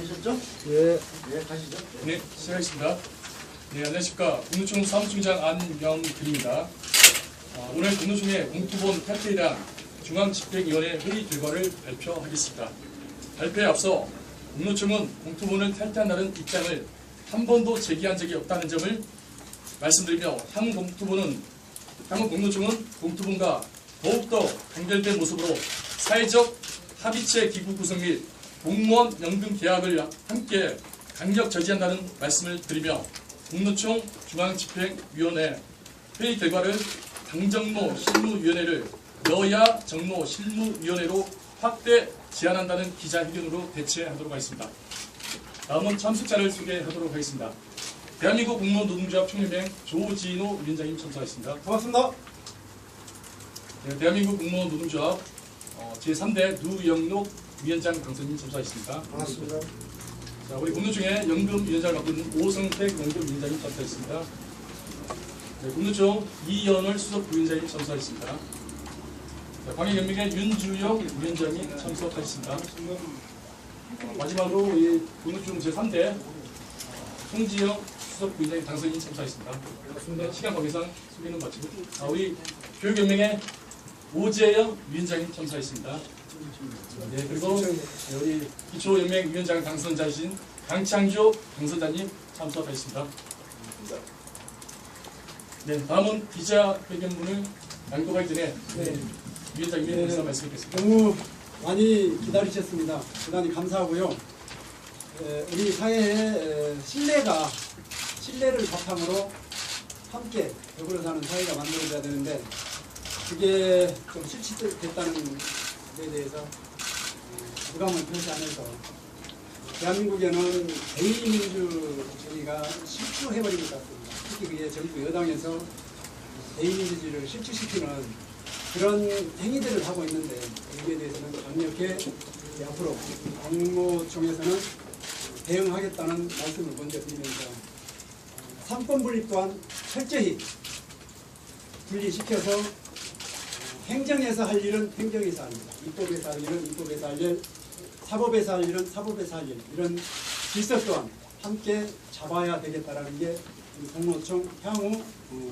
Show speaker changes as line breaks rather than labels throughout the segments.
되셨죠?
예.
예, 가시죠.
네, 시작하겠습니다. 네, 안녕하십니까. 국무총 사무총장 안명근입니다. 어, 오늘 국무총회 공투본 탈퇴에 대한 중앙집행위원회 회의 결과를 발표하겠습니다. 발표에 앞서 국무총은 공투본을 탈퇴한다는 입장을 한 번도 제기한 적이 없다는 점을 말씀드리며 향후 공투본은 향후 공무총은 공투본과 더욱더 단결된 모습으로 사회적 합의체 기구 구성 및 공무원 연금 계약을 함께 강력 저지한다는 말씀을 드리며 국무총 중앙집행위원회 회의 결과를 당정모 실무위원회를 여야 정모 실무위원회로 확대 제안한다는 기자회견으로 대체하도록 하겠습니다. 다음은 참석자를 소개하도록 하겠습니다. 대한민국 공무원 노동조합 총연맹 조진호 위원장님 참석하겠습니다.
고맙습니다.
네, 대한민국 공무원 노동조합 어, 제3대 누영록 위원장 당선인 참석하겠습니다.
반갑습니다.
자, 우리 공무총회 연금위원장을 맡고 있는 오성택 연금위원장님 참석하겠습니다. 네, 공무총 이연월 수석 부위원장님 참석하겠습니다. 자, 광해연맹의 윤주영 위원장님 참석하겠습니다. 어, 마지막으로 이 공무총 제3대 송지영 수석 부위원장님 당선인 참석하겠습니다. 네, 시간 관계상 소개는 마치고 아, 우리 교육연맹의 오재영 위원장님 참석하겠습니다. 네, 그리고 네, 우리 기초연맹 위원장 당선자이신 강창조 당선자님 참석하셨습니다. 네, 다음은 기자회견문을 낭독하기 전에 네, 위원장님의
네.
말씀 말씀드리겠습니다.
너무 많이 기다리셨습니다. 대단히 감사하고요. 에, 우리 사회의 에, 신뢰가 신뢰를 바탕으로 함께 더불어 사는 사회가 만들어져야 되는데 그게 좀 실시됐다는 데 대해서 어, 부감을 표시하면서 대한민국에는 대의민주 주의가 실추해버린 것 같습니다. 특히 그게 정부 여당에서 대의민주주의를 실추시키는 그런 행위들을 하고 있는데 여기에 대해서는 강력히 앞으로 공무총에서는 대응하겠다는 말씀을 먼저 드리면서 어, 삼권 분립 또한 철저히 분리시켜서 어, 행정에서 할 일은 행정에서 합니다. 입법에서 할 일은 입법에서 할 일, 사법에서 할 일은 사법에서 할 일, 이런 질서 또한 함께 잡아야 되겠다라는 게 공무총 향후 어,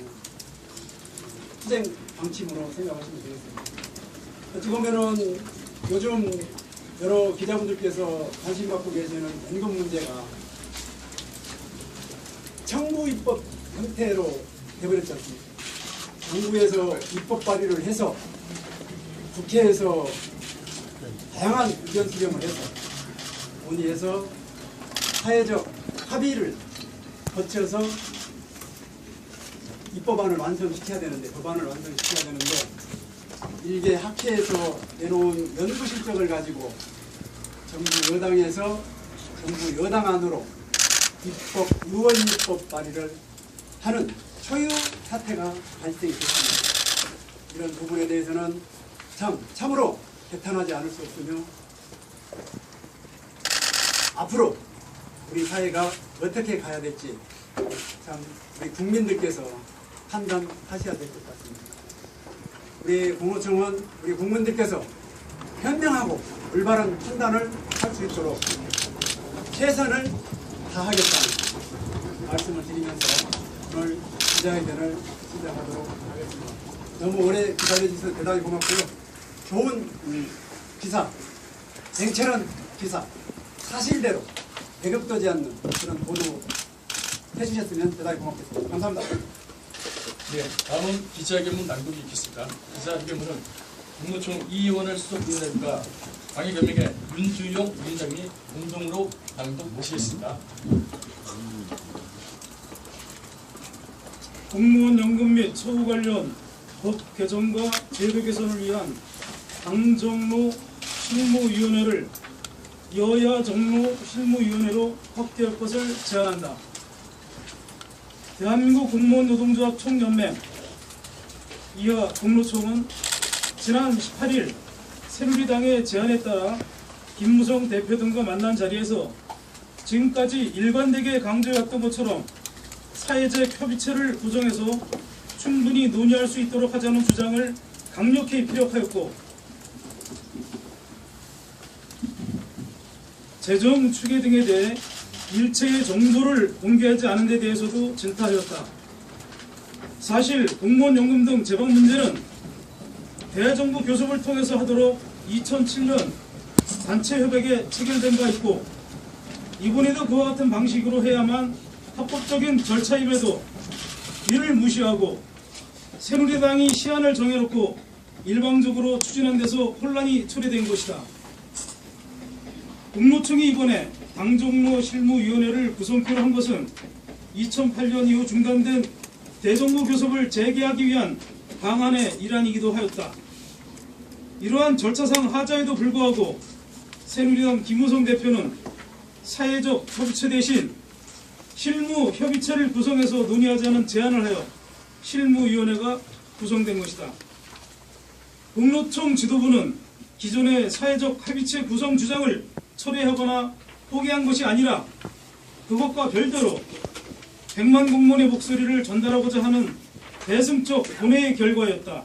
투쟁 방침으로 생각하시면 되겠습니다. 어찌 보면은 요즘 여러 기자분들께서 관심 갖고 계시는 연금 문제가 청구 입법 형태로 되버렸지 않습니까? 정부에서 입법 발의를 해서 국회에서 다양한 의견 수렴을 해서 논의해서 사회적 합의를 거쳐서 입법안을 완성시켜야 되는데 법안을 완성시켜야 되는데 일개 학회에서 내놓은 연구 실적을 가지고 정부 여당에서 정부 여당 안으로 입법 의원 입법 발의를 하는 초유 사태가 발생이 됐습니다. 이런 부분에 대해서는 참 참으로 개탄하지 않을 수 없으며 앞으로 우리 사회가 어떻게 가야 될지 참 우리 국민들께서 판단하셔야 될 것 같습니다. 우리 공무총은 우리 국민들께서 현명하고 올바른 판단을 할 수 있도록 최선을 다하겠다는 말씀을 드리면서 오늘 기자회견을 시작하도록 하겠습니다. 너무 오래 기다려주셔서 대단히 고맙고요. 좋은 음, 기사, 냉철한 기사, 사실대로 배격되지 않는 그런 보도 해주셨으면 대단히 고맙겠습니다. 감사합니다.
네, 다음은 기자회견문 낭독이 있겠습니다. 기자회견문은 국무총 이의원을 수석위원장과 광해연맹의 윤주용 위원장이 공동으로 낭독하시겠습니다.
공무원 연금 및 처우 관련 법 개정과 제도 개선을 위한 당정로 실무위원회를 여야 정로 실무위원회로 확대할 것을 제안한다. 대한민국 공무원 노동조합 총연맹 이하 공로총은 지난 18일 새누리당의 제안에 따라 김무성 대표 등과 만난 자리에서 지금까지 일관되게 강조해왔던 것처럼 사회적 협의체를 구성해서 충분히 논의할 수 있도록 하자는 주장을 강력히 피력하였고 재정 추계 등에 대해 일체의 정보를 공개하지 않은 데 대해서도 질타하였다. 사실 공무원 연금 등 재방 문제는 대정부 교섭을 통해서 하도록 2007년 단체 협약에 체결된 바 있고 이번에도 그와 같은 방식으로 해야만 합법적인 절차임에도 이를 무시하고 새누리당이 시한을 정해놓고 일방적으로 추진한 데서 혼란이 초래된 것이다. 공로청이 이번에 당종로 실무위원회를 구성표로 한 것은 2008년 이후 중단된 대정부 교섭을 재개하기 위한 방안의 일환이기도 하였다. 이러한 절차상 하자에도 불구하고 새누리당 김우성 대표는 사회적 협의체 대신 실무 협의체를 구성해서 논의하자는 제안을 하여 실무위원회가 구성된 것이다. 공로청 지도부는 기존의 사회적 합의체 구성 주장을 철회하거나 포기한 것이 아니라 그것과 별도로 100만 공무원의 목소리를 전달하고자 하는 대승적 본회의 결과였다.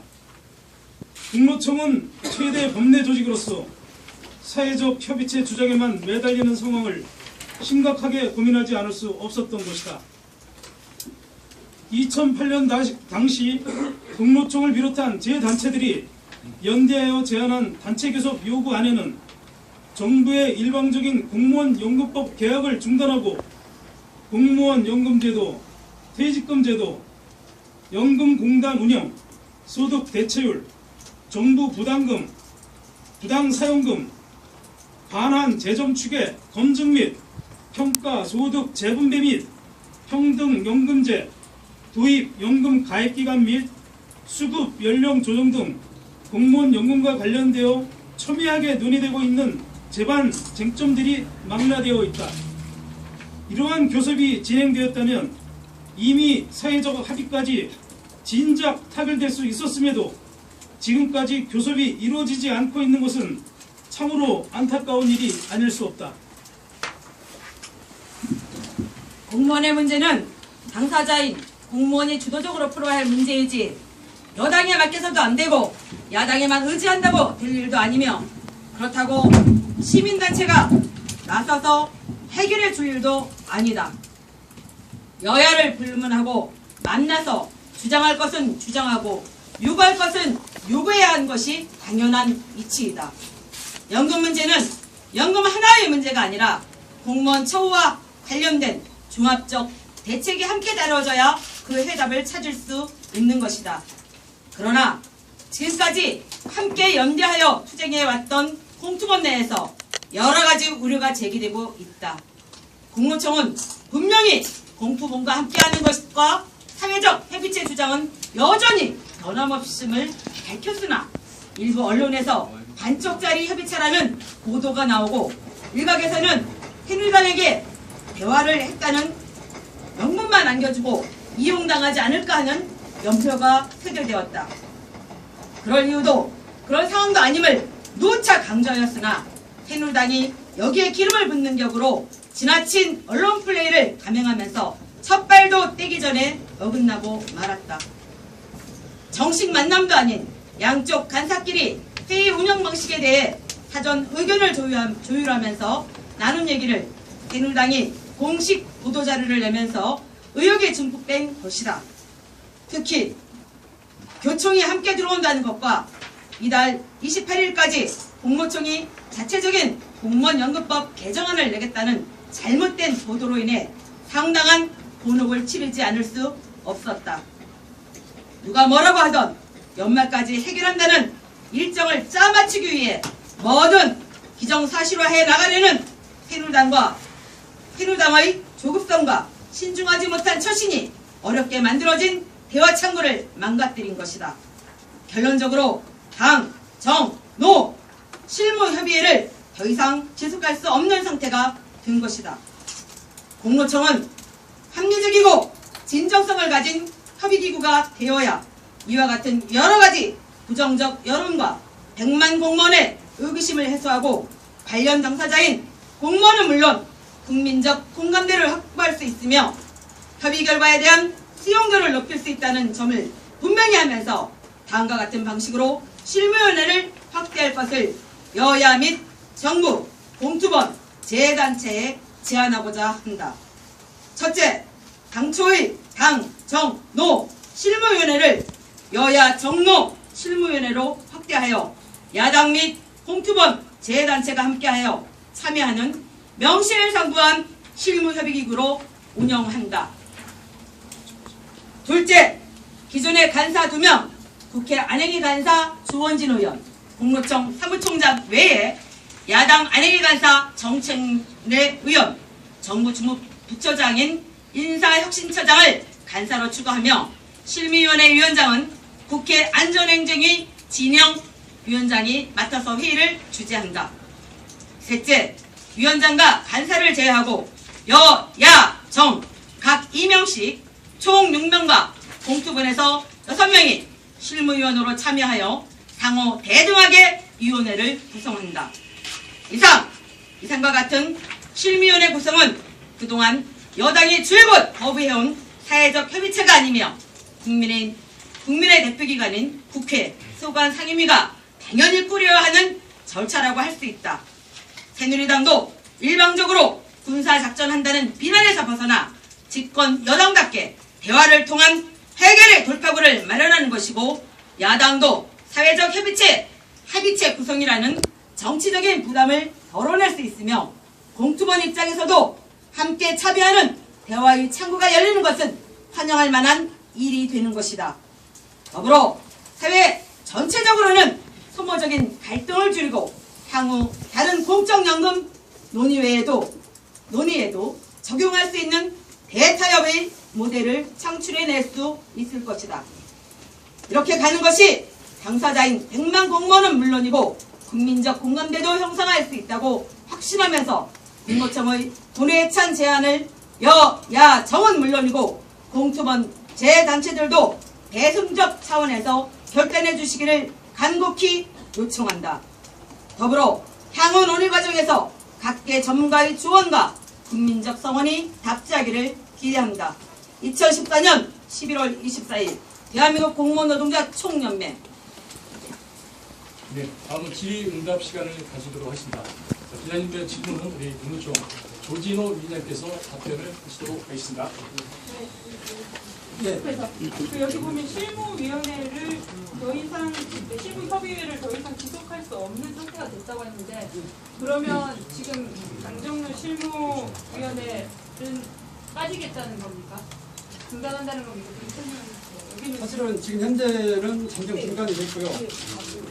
공로청은 최대 법내 조직으로서 사회적 협의체 주장에만 매달리는 상황을 심각하게 고민하지 않을 수 없었던 것이다. 2008년 당시 공로총을 비롯한 제 단체들이 연대하여 제안한 단체 교섭 요구 안에는 정부의 일방적인 공무원 연금법 개혁을 중단하고 공무원 연금제도, 퇴직금제도, 연금공단 운영, 소득 대체율, 정부 부담금, 부당 사용금, 반환 재정 추계, 검증 및 평가 소득 재분배 및 평등 연금제, 도입 연금 가입 기간 및 수급 연령 조정 등 공무원 연금과 관련되어 첨예하게 논의되고 있는 제반 쟁점들이 망라되어 있다. 이러한 교섭이 진행되었다면 이미 사회적 합의까지 진작 타결될 수 있었음에도 지금까지 교섭이 이루어지지 않고 있는 것은 참으로 안타까운 일이 아닐 수 없다.
공무원의 문제는 당사자인 공무원이 주도적으로 풀어야 할 문제이지 여당에 맡겨서도 안 되고 야당에만 의지한다고 될 일도 아니며 그렇다고 시민단체가 나서서 해결해 줄 일도 아니다. 여야를 불문하고 만나서 주장할 것은 주장하고 요구할 것은 요구해야 하는 것이 당연한 이치이다. 연금 문제는 연금 하나의 문제가 아니라 공무원 처우와 관련된 종합적 대책이 함께 다뤄져야 그 해답을 찾을 수 있는 것이다. 그러나 지금까지 함께 연대하여 투쟁해 왔던 공투본 내에서 여러 가지 우려가 제기되고 있다. 공무청은 분명히 공투본과 함께하는 것과 사회적 협의체 주장은 여전히 변함없음을 밝혔으나 일부 언론에서 반쪽짜리 협의체라는 보도가 나오고 일각에서는 새누리당에게 대화를 했다는 명분만 남겨주고 이용당하지 않을까 하는 염려가 표출되었다. 그럴 이유도 그런 상황도 아님을 누차 강조하였으나 새누리당이 여기에 기름을 붓는 격으로 지나친 언론 플레이를 감행하면서 첫 발도 떼기 전에 어긋나고 말았다. 정식 만남도 아닌 양쪽 간사끼리 회의 운영 방식에 대해 사전 의견을 조율하면서 나눈 얘기를 새누리당이 공식 보도자료를 내면서 의혹에 증폭된 것이다. 특히 교총이 함께 들어온다는 것과 이달 28일까지 공무총이 자체적인 공무원 연금법 개정안을 내겠다는 잘못된 보도로 인해 상당한 곤혹을 치르지 않을 수 없었다. 누가 뭐라고 하던 연말까지 해결한다는 일정을 짜맞추기 위해 뭐든 기정사실화해 나가려는 새누리당과 새누리당의 조급성과 신중하지 못한 처신이 어렵게 만들어진 대화 창구를 망가뜨린 것이다. 결론적으로 당, 정, 노 실무 협의회를 더 이상 지속할 수 없는 상태가 된 것이다. 공로청은 합리적이고 진정성을 가진 협의기구가 되어야 이와 같은 여러 가지 부정적 여론과 100만 공무원의 의구심을 해소하고 관련 당사자인 공무원은 물론 국민적 공감대를 확보할 수 있으며 협의 결과에 대한 수용도를 높일 수 있다는 점을 분명히 하면서 다음과 같은 방식으로 실무위원회를 확대할 것을 여야 및 정부, 공투본, 재단체에 제안하고자 한다. 첫째, 당초의 당, 정, 노 실무위원회를 여야 정노 실무위원회로 확대하여 야당 및 공투본 재단체가 함께하여 참여하는 명실상부한 실무협의기구로 운영한다. 둘째, 기존의 간사 2명, 국회 안행위 간사 주원진 의원, 공무청 사무총장 외에 야당 안행위 간사 정책내 의원, 정부 주무 부처장인 인사혁신처장을 간사로 추가하며 실미위원회 위원장은 국회 안전행정위 진영 위원장이 맡아서 회의를 주재한다. 셋째, 위원장과 간사를 제외하고 여, 야, 정, 각 2명씩 총 6명과 공투본에서 6명이 실무위원으로 참여하여 상호 대등하게 위원회를 구성한다. 이상, 이상과 같은 실무위원회 구성은 그동안 여당이 줄곧 거부해온 사회적 협의체가 아니며 국민의, 국민의 대표기관인 국회 소관 상임위가 당연히 꾸려야 하는 절차라고 할 수 있다. 새누리당도 일방적으로 군사작전한다는 비난에서 벗어나 집권 여당답게 대화를 통한 해결의 돌파구를 마련하는 것이고 야당도 사회적 협의체, 합의체 구성이라는 정치적인 부담을 덜어낼 수 있으며 공투본 입장에서도 함께 참여하는 대화의 창구가 열리는 것은 환영할 만한 일이 되는 것이다. 더불어 사회 전체적으로는 소모적인 갈등을 줄이고 향후 다른 공적연금 논의 외에도 논의에도 적용할 수 있는 대타협의 모델을 창출해낼 수 있을 것이다. 이렇게 가는 것이 당사자인 100만 공무원은 물론이고 국민적 공감대도 형성할 수 있다고 확신하면서 공모청의 돈에 찬 제안을 여, 야, 정은 물론이고 공투본 재단체들도 대승적 차원에서 결단해 주시기를 간곡히 요청한다. 더불어 향후 논의 과정에서 각계 전문가의 조언과 국민적 성원이 답지하기를 기대합니다. 2014년 11월 24일 대한민국 공무원 노동자 총연맹
네, 다음은 질의응답 시간을 가지도록 하겠습니다. 자, 기자님들 질문은 우리 국무총 조진호 위원장께서 답변을 하시도록 하겠습니다.
예,
그래서 그 여기 보면 실무위원회를 더 이상 네, 실무협의회를 더 이상 지속할 수 없는 상태가 됐다고 했는데 그러면 지금 강정루 실무위원회는 빠지겠다는 겁니까? 중단한다는 겁니까?
사실은 지금 현재는 잠정 중단이 됐고요.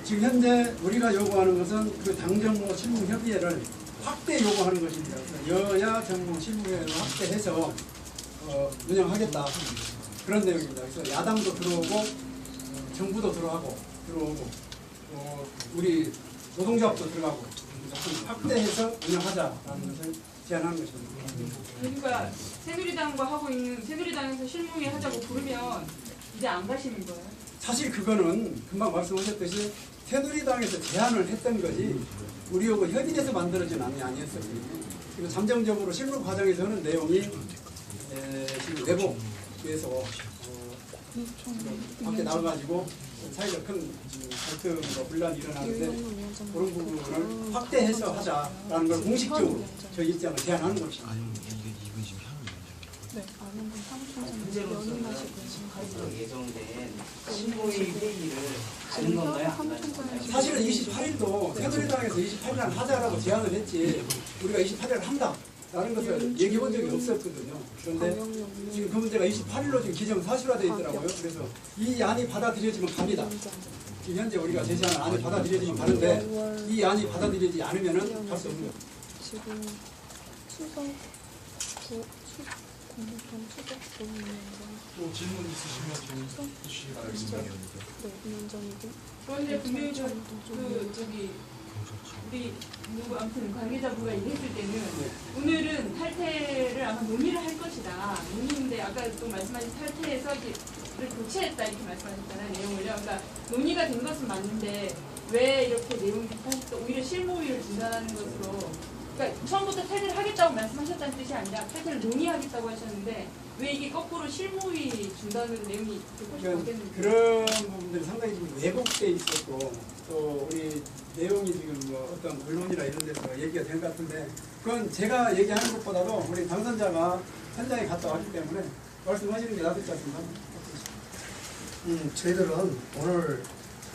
지금 현재 우리가 요구하는 것은 그 당정부 실무협의회를 확대 요구하는 것입니다. 여야 정부 실무회를 확대해서 어, 운영하겠다 그런 내용입니다. 그래서 야당도 들어오고 어, 정부도 들어가고 들어오고 어, 우리 노동조합도 들어가고 확대해서 운영하자라는 것을 제안하는 것입니다.
그러니까 새누리당과 하고 있는 새누리당에서 실무위 하자고 부르면 이제 안 가시는 거예요?
사실 그거는 금방 말씀하셨듯이 새누리당에서 제안을 했던 거지 우리하고 협의해서 만들어진 안이 아니었어요. 그리고 잠정적으로 실무 과정에서 는 내용이 에, 지금 내 부에서 어, 밖에 나와가지고 사이가 큰 지금 갈등과 분란이 일어나는데 그런 부분을 확대해서 하자라는 걸 공식적으로 저희 입장을 제안하는 것입니다.
현재로서는 예정된 신고의 회의를 가는 건가요? 안 가는 건가요?
사실은 28일도 새누리당에서 28일 날 하자라고 제안을 했지. 우리가 28일 한다 라는 것을 얘기해 본 적이 없었거든요. 그런데 지금 그 문제가 28일로 지금 기정 사실화되어 있더라고요. 그래서 이 안이 받아들여지면 갑니다. 지금 현재 우리가 제시하는 안이 받아들여지면 가는데 이 안이 받아들여지지 않으면 은 갈 수 없는 거예요.
지금 추석
또 질문 있으시면 질문 주시기 바라겠습니다.
네 위원장이고
그런데 분명히 저, 그 저기 우리 누구 아무튼 관계자부가 얘기했을 때는 오늘은 탈퇴를 아마 논의를 할 것이다. 논의인데 아까 또 말씀하신 탈퇴에서 이제를 교체했다 이렇게 말씀하셨잖아요 내용을요. 그러니까 논의가 된 것은 맞는데 왜 이렇게 내용이 오히려 실무위를 중단하는 것으로 그러니까 처음부터 탈퇴를 하겠다고 말씀하셨다는 뜻이 아니라 탈퇴를 논의하겠다고 하셨는데 왜 이게 거꾸로 실무위 준다는 내용이 듣고 싶어
그러니까
겠는데
그런 부분들이 상당히 좀 왜곡돼 있었고 또 우리 내용이 지금 뭐 어떤 언론이나 이런 데서 얘기가 된 것 같은데 그건 제가 얘기하는 것보다도 우리 당선자가 현장에 갔다 왔기 때문에 말씀하시는 게 낫지 않습니까?
음, 저희들은 오늘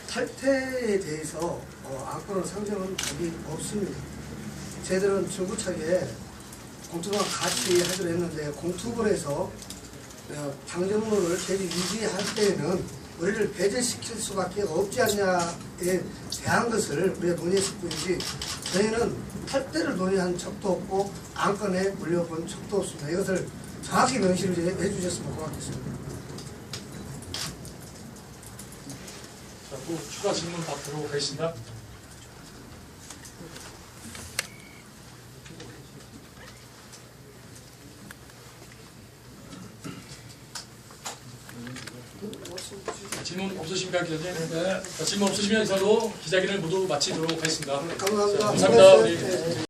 탈퇴에 대해서 어, 안건을 상정한 적이 없습니다. 저희들은 중구차게 공투부와 같이 하기로 했는데 공투부에서 어, 당정론을 계속 유지할 때에는 우리를 배제시킬 수밖에 없지 않냐에 대한 것을 우리가 논의했을 뿐이지 저희는 탈퇴를 논의한 적도 없고 안건에 물려본 적도 없습니다. 이것을 정확히 명시를 해- 해주셨으면 고맙겠습니다.
자, 또 추가 질문 받도록 하겠습니다. 자, 없으십니까, 기자님? 네. 자, 질문 없으시면 이걸로 기자회견을 모두 마치도록 하겠습니다.
감사합니다.
감사합니다. 우리